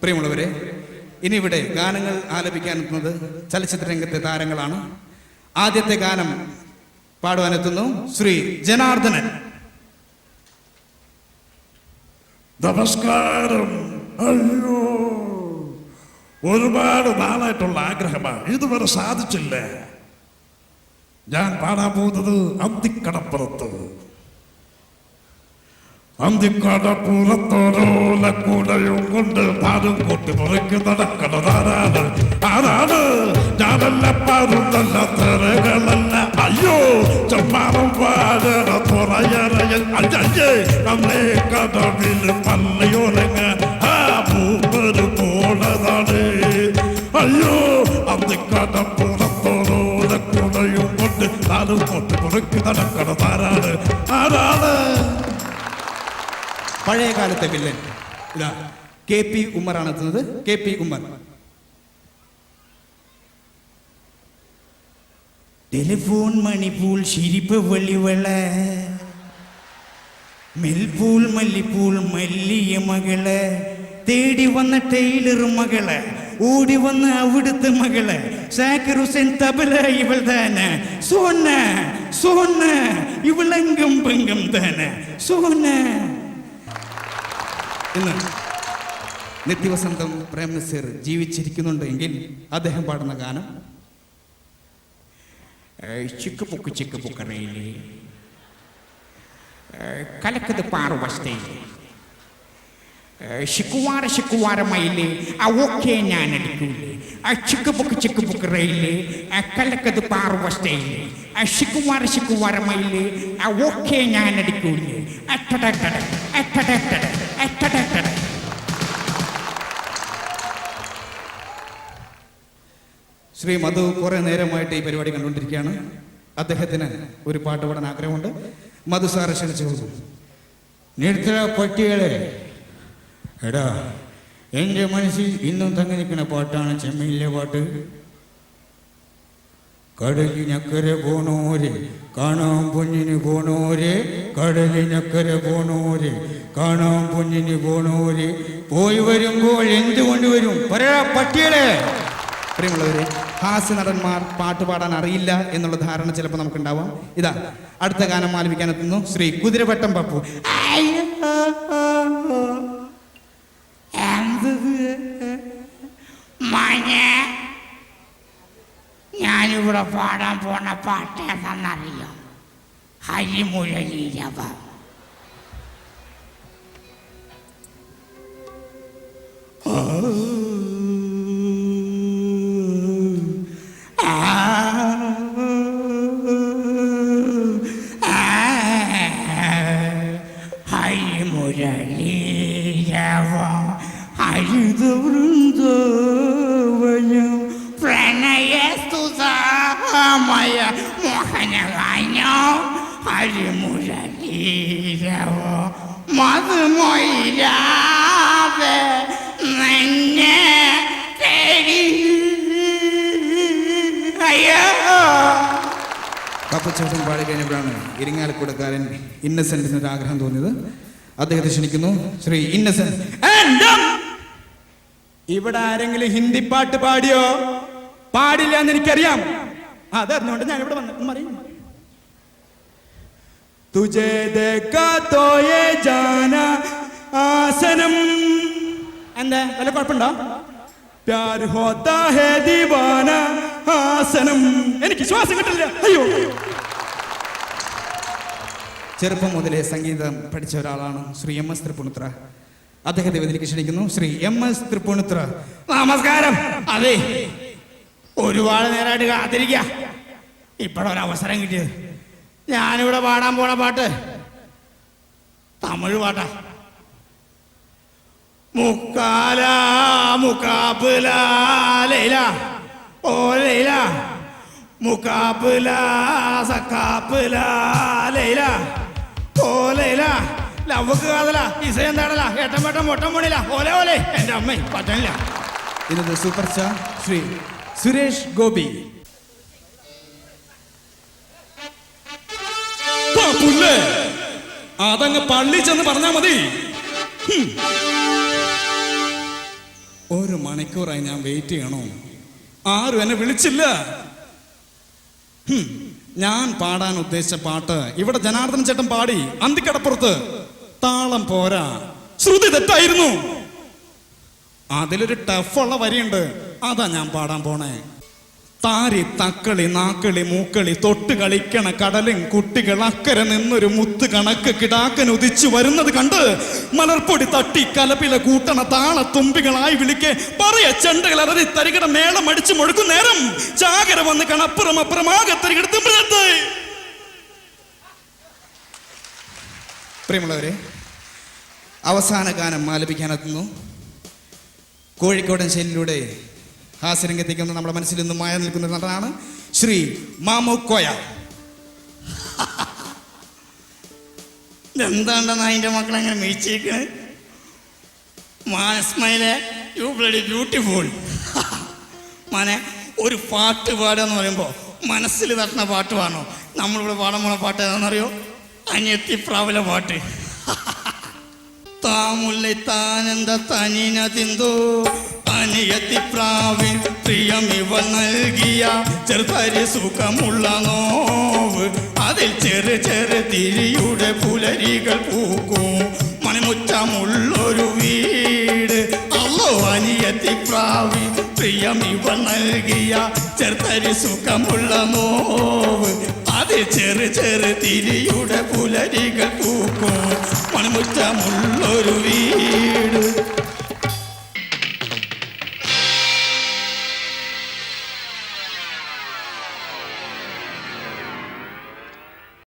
പ്രിയമുള്ളവരെ ഇനി ഇവിടെ ഗാനങ്ങൾ ആലപിക്കാനെത്തുന്നത് ചലച്ചിത്ര രംഗത്തെ താരങ്ങളാണ്. ആദ്യത്തെ ഗാനം പാടുവാനെത്തുന്നു ശ്രീ ജനാർദ്ദനൻ. നമസ്കാരം. അയ്യോ ഒരുപാട് നാളായിട്ടുള്ള ആഗ്രഹമാണ് ഇതുവരെ സാധിച്ചില്ല? ഞാൻ പാടാൻ പോകുന്നത് അന്തിക്കടപ്പുറത്ത്. അന്തിക്കടപ്പുറത്തോരോലക്കൂടയും കൊണ്ട് താനും കൂട്ടി മുറിക്ക് നടക്കണതാരാണ് ആരാണ്? ഞാനല്ല പാടുന്നല്ല തെരകളല്ല അയ്യോ ചെമ്മാറും പാടണ തുറയറയൽ. അയ്യേ നമ്മെ കടവിൽ പല്ലയോരങ്ങ ആ പൂപ്പര് പോണതാണ്. അയ്യോ അന്തിക്കടപ്പുറത്തോരോലക്കൂടയും കൊണ്ട് താനും കൂട്ടി മുറിക്ക് നടക്കണതാരാണ് ആരാണ്? പഴയ കാലത്തെ വില്ലൻ ഇതാ കെ പി ഉമ്മറാണ് എത്തുന്നത്. K P Ummer. ടെലിഫോൺ മണിപ്പൂൾ ശിരിപ്പ് വെള്ളിവെള്ള. മെൽപൂൾ മല്ലിപ്പൂൾ മല്ലിയ മകളെ. തേടി വന്ന ടൈലർ മകളെ. ഓടി വന്ന അവിടുത്തെ മകൾ. സാക്കിർ ഹുസൈൻ തബല ഇവൾ തന്നെ. സോന സോന ഇവളെങ്കം പെങ്കം തന്നെ. ഇന്ന് നിത്യവസന്തം പ്രേം നസീർ ജീവിച്ചിരിക്കുന്നുണ്ടെങ്കിൽ അദ്ദേഹം പാടുന്ന ഗാനം. ചിക്ക് പൊക്ക് ചിക്ക് പൊക്കറയിലെ കലക്കത് പാറുവശതയിലെ ശിക്കുവാര ശിക്കുവാരമയിലെ ആ ഓക്കെ ഞാൻ അടിക്കൂലേ. ആ ചിക്ക് പൊക്ക് ചിക്ക് പൊക്ക് റെയിലെ ആ കലക്കത് പാറുവശതയിലെ ആ ശിക്കുവാര ശിക്കുവാരമയിലെ ആ ഓക്കെ ഞാൻ അടിക്കൂലേ. അട്ടടട്ടട അട്ടടട്ടട ശ്രീ മധു കുറെ നേരമായിട്ട് ഈ പരിപാടി കണ്ടുകൊണ്ടിരിക്കുകയാണ്. അദ്ദേഹത്തിന് ഒരു പാട്ട് പാടാൻ ആഗ്രഹമുണ്ട്. മധു സാറെ ക്ഷണിച്ചു കൊടുക്കും. നിർത്തല പട്ടികളെ. എടാ എന്റെ മനസ്സിൽ ഇന്നും തങ്ങി നിൽക്കുന്ന പാട്ടാണ് ചെമ്മയിലെ പാട്ട്. കടലിനക്കരെ പോണോര് കാണാം പൊന്നിന് പോണോര് കടലിനക്കരെ പോണോര് കാണാം പൊന്നിന് പോണോര്. പോയി വരുമ്പോൾ എന്ത് കൊണ്ടുവരും പറയാ പട്ടികളെ. പ്രിയമുള്ളവരെ ഹാസ്യ നടന്മാർ പാട്ട് പാടാൻ അറിയില്ല എന്നുള്ള ധാരണ ചിലപ്പോൾ നമുക്കുണ്ടാവാം. ഇതാ അടുത്ത ഗാനം ആലപിക്കാൻ എത്തുന്നു ശ്രീ കുതിരവട്ടം പപ്പു. മഞ്ഞ ഞാനിവിടെ പാടാൻ പോണ പാട്ട് ഏതാണെന്നറിയോ? ഹരിമുരളീരവം ഹരിമുരളീരവം ഹരിതവൃന്ദവനം പ്രണയസ്തുതാമയ മോഹനഗാനം ഹരിമുരളീരവം മധുമൊയിലാവേ നിന്നെ തേടി അയ്യോ പപ്പച്ചോട്ടൻ പാടി കഴിഞ്ഞപ്പോഴാണ് ഇരിങ്ങാലക്കുടക്കാരൻ ഇന്നസെന്റിന് ഒരു ആഗ്രഹം തോന്നിയത്. അദ്ദേഹത്തെ ക്ഷണിക്കുന്നു ശ്രീ ഇന്നസെന്റ് ഇവിടെ ആരെങ്കിലും ഹിന്ദി പാട്ട് പാടിയോ? പാടില്ല എന്ന് എനിക്കറിയാം. അതറിഞ്ഞുകൊണ്ട് ഞാൻ ഇവിടെ വന്നു പറയും. തുജേ ദേക്കാ തോയേ ജാന ആസനം. എന്താ? വല്ല കുഴപ്പമുണ്ടോ? പ്യാർ ഹോത്താ ഹേ ദീവാന ആസനം. എനിക്ക് ശ്വാസം കിട്ടില്ല അയ്യോ. ചെറുപ്പം മുതലേ സംഗീതം പഠിച്ച ഒരാളാണ് ശ്രീ എം എസ് തൃപ്പുണിത്ര അദ്ദേഹത്തെ വേദിയിലേക്ക് ക്ഷണിക്കുന്നു ശ്രീ എം എസ് തൃപ്പുണിത്ര നമസ്കാരം. അതെ. ഒരുപാട് നേരമായിട്ട് കാത്തിരിക്ക. ഇപ്പോഴൊരവസരം കിട്ടിയത്. ഞാനിവിടെ പാടാൻ പോണ പാട്ട്. തമിഴ് പാട്ടാ. മുക്കാല മുക്കാപ്പില ലൈല. ഓ ലൈല. മുക്കാപ്പില സക്കാപ്പില ലൈല. ഓ ലൈല. ലവക്ക് കാതല. ഇസ എന്താണല്ല ഏട്ടം വെട്ടം മൊട്ടം പണില്ല ഓലെ ഓലെ. എന്റെ അമ്മ പറ്റണില്ല. Super star Shri Suresh Gopi. അതങ്ങ് പള്ളി ചെന്ന് പറഞ്ഞാ മതി. ഒരു മണിക്കൂറായി ഞാൻ വെയിറ്റ് ചെയ്യണോ? ആരും എന്നെ വിളിച്ചില്ല. ഞാൻ പാടാൻ ഉദ്ദേശിച്ച പാട്ട് ഇവിടെ ജനാർദ്ദൻ ചേട്ടൻ പാടി. അന്തിക്കടപ്പുറത്ത്. താളം പോരാ. ശ്രുതി തെറ്റായിരുന്നു. അതിലൊരു ടഫുള്ള വരിയുണ്ട്. അതാ ഞാൻ പാടാൻ പോണേ. താരി തക്കളി നാക്കളി മൂക്കളി തൊട്ട് കളിക്കണ കടലും കുട്ടികൾ അക്കരെ നിന്നൊരു മുത്ത് കണക്ക് കിടാക്കൻ ഉദിച്ചു വരുന്നത് കണ്ട് മലർപ്പൊടി തട്ടി കലപില കൂട്ടണ താള തുമ്പികളായി വിളിക്കേ പറയ ചെണ്ടകൾ അറതി തരികട മേളം അടിച്ചു മുഴുക്കും നേരം. ചാകര വന്ന് കണപ്പുറം അപ്പുറമാകെ തരികിടത്തും പ്രിയമുള്ളവരെ അവസാന ഗാനം ആലപിക്കാനെത്തുന്നു. കോഴിക്കോടൻ ശൈലിയിലൂടെ ഹാസ്യരംഗത്തേക്ക് നമ്മുടെ മനസ്സിൽ നിന്നും മായ നിൽക്കുന്ന നടനാണ് ശ്രീ മാമു കോയ. എന്താണ്ടെന്ന് അതിന്റെ മക്കളെങ്ങനെ അങ്ങനെ മീച്ചേക്കണ് മാനസ്മയിലെ യു ബ്ലഡി ബ്യൂട്ടിഫുൾ മനെ ഒരു പാട്ട് പാടുക എന്ന് പറയുമ്പോൾ മനസ്സിൽ തട്ടുന്ന പാട്ട് പാടണോ? നമ്മളിവിടെ പാടാൻ പോണ പാട്ട് ഏതാണെന്നറിയോ? അനിയത്തി പ്രാവല പാട്ട്. താമുല്ലെ താനെന്ത തനിന അനിയത്തി പ്രാവിൻ പ്രിയമിവ നൽകിയ ചെറുതരി സുഖമുള്ള നോവ്. അതിൽ ചെറു ചെറു തിരിയുടെ പുലരികൾ പൂക്കും. മണിമുറ്റമുള്ളൊരു വീട്. അല്ലോ അനിയത്തി പ്രാവി പ്രിയമിവ നൽകിയ ചെറുതരി സുഖമുള്ള നോവ്. ചെറു ചെറു തിരിയുടെ പുലരികൾ പൂക്കും. മണിമുറ്റമുള്ളൊരു വീട്.